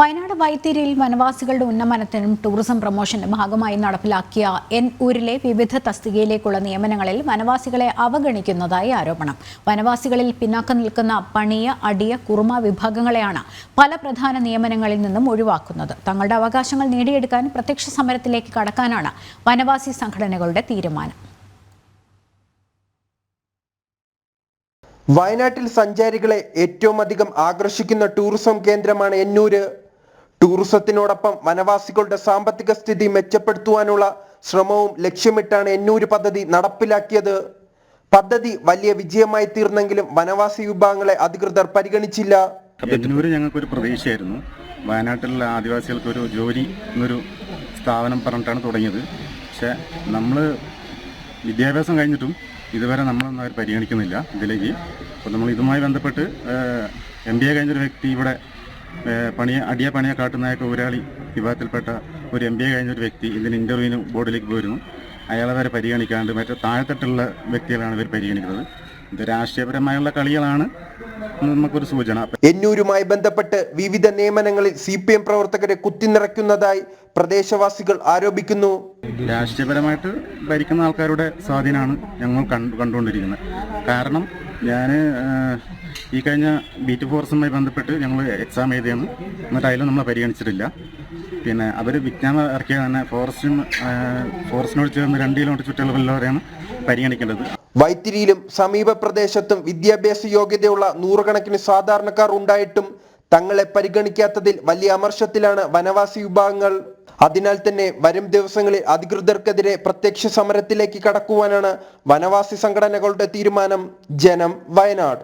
Wayanad വൈത്തിരിയിൽ വനവാസികളുടെ ഉന്നമനത്തിനും tourism പ്രൊമോഷന്റെ ഭാഗമായി നടപ്പിലാക്കിയ N ഊരിലെ വിവിധ തസ്തികയിലേക്കുള്ള നിയമനങ്ങളിൽ വനവാസികളെ അവഗണിക്കുന്നതായി ആരോപണം. വനവാസികളിൽ പിന്നാക്കം നിൽക്കുന്ന പണിയ അടിയ കുറുമ വിഭാഗങ്ങളെയാണ് പല പ്രധാന നിയമനങ്ങളിൽ നിന്നും ഒഴിവാക്കുന്നത്. തങ്ങളുടെ അവകാശങ്ങൾ നേടിയെടുക്കാൻ പ്രത്യക്ഷ സമരത്തിലേക്ക് കടക്കാനാണ് വനവാസി സംഘടനകളുടെ തീരുമാനം. വയനാട്ടിൽ സഞ്ചാരികളെ ഏറ്റവും അധികം ആകർഷിക്കുന്ന ടൂറിസം കേന്ദ്രമാണ് എന്നൂര് ടൂറിസത്തിനോടൊപ്പം വനവാസികളുടെ സാമ്പത്തിക സ്ഥിതി മെച്ചപ്പെടുത്തുവാനുള്ള ശ്രമവും ലക്ഷ്യമിട്ടാണ് എന്നൂര് പദ്ധതി നടപ്പിലാക്കിയത്. പദ്ധതി വലിയ വിജയമായി തീർന്നെങ്കിലും വനവാസി വിഭാഗങ്ങളെ അധികൃതർ പരിഗണിച്ചില്ല. എന്നൂര് ഞങ്ങൾക്കൊരു പ്രതീക്ഷയായിരുന്നു. വയനാട്ടിലുള്ള ആദിവാസികൾക്ക് ഒരു ജോലി എന്നൊരു സ്ഥാപനം പറഞ്ഞിട്ടാണ് തുടങ്ങിയത്. പക്ഷേ നമ്മൾ വിദ്യാഭ്യാസം കഴിഞ്ഞിട്ടും ഇതുവരെ നമ്മളൊന്നും അവർ പരിഗണിക്കുന്നില്ല ഇതിലേക്ക്. അപ്പോൾ നമ്മൾ ഇതുമായി ബന്ധപ്പെട്ട് എം ബി എ കഴിഞ്ഞൊരു വ്യക്തി ഇവിടെ പണിയ അടിയ പണിയ കാട്ടുനായക ഊരാളി വിഭാഗത്തിൽപ്പെട്ട ഒരു എം ബി എ കഴിഞ്ഞൊരു വ്യക്തി ഇതിന് ഇന്റർവ്യൂവിന് ബോർഡിലേക്ക് പോയിരുന്നു. അയാളെ വരെ പരിഗണിക്കാണ്ട് മറ്റേ താഴെത്തട്ടുള്ള വ്യക്തികളാണ് ഇവർ പരിഗണിക്കുന്നത്. ഇത് രാഷ്ട്രീയപരമായുള്ള കളികളാണ് നമുക്കൊരു സൂചന. എന്നൂരുമായി ബന്ധപ്പെട്ട് വിവിധ നിയമനങ്ങളിൽ സി പി എം പ്രവർത്തകരെ കുത്തിനിറയ്ക്കുന്നതായി പ്രദേശവാസികൾ ആരോപിക്കുന്നു. രാഷ്ട്രീയപരമായിട്ട് ഭരിക്കുന്ന ആൾക്കാരുടെ സ്വാധീനമാണ് ഞങ്ങൾ കണ്ടുകൊണ്ടിരിക്കുന്നത്. കാരണം ഞാൻ ഈ കഴിഞ്ഞ ബീറ്റ് ഫോർസുമായി ബന്ധപ്പെട്ട് ഞങ്ങൾ എക്സാം എഴുതിയാണ് എന്നിട്ട് അതിലും നമ്മൾ പരിഗണിച്ചിട്ടില്ല. പിന്നെ അവർ വിജ്ഞാനം ഇറക്കിയ തന്നെ ഫോറസ്റ്റും ഫോറസ്റ്റിനോട് ചേർന്ന് രണ്ട് കിലോമീറ്റർ ചുറ്റളവിലുള്ളവരെയാണ് പരിഗണിക്കേണ്ടത്. വൈത്തിരിയിലും സമീപ പ്രദേശത്തും വിദ്യാഭ്യാസ യോഗ്യതയുള്ള നൂറുകണക്കിന് സാധാരണക്കാർ ഉണ്ടായിട്ടും തങ്ങളെ പരിഗണിക്കാത്തതിൽ വലിയ അമർഷത്തിലാണ് വനവാസി വിഭാഗങ്ങൾ അതിനാൽ തന്നെ വരും ദിവസങ്ങളിൽ അധികൃതർക്കെതിരെ പ്രത്യക്ഷ സമരത്തിലേക്ക് കടക്കുവാനാണ് വനവാസി സംഘടനകളുടെ തീരുമാനം. ജനം വയനാട്.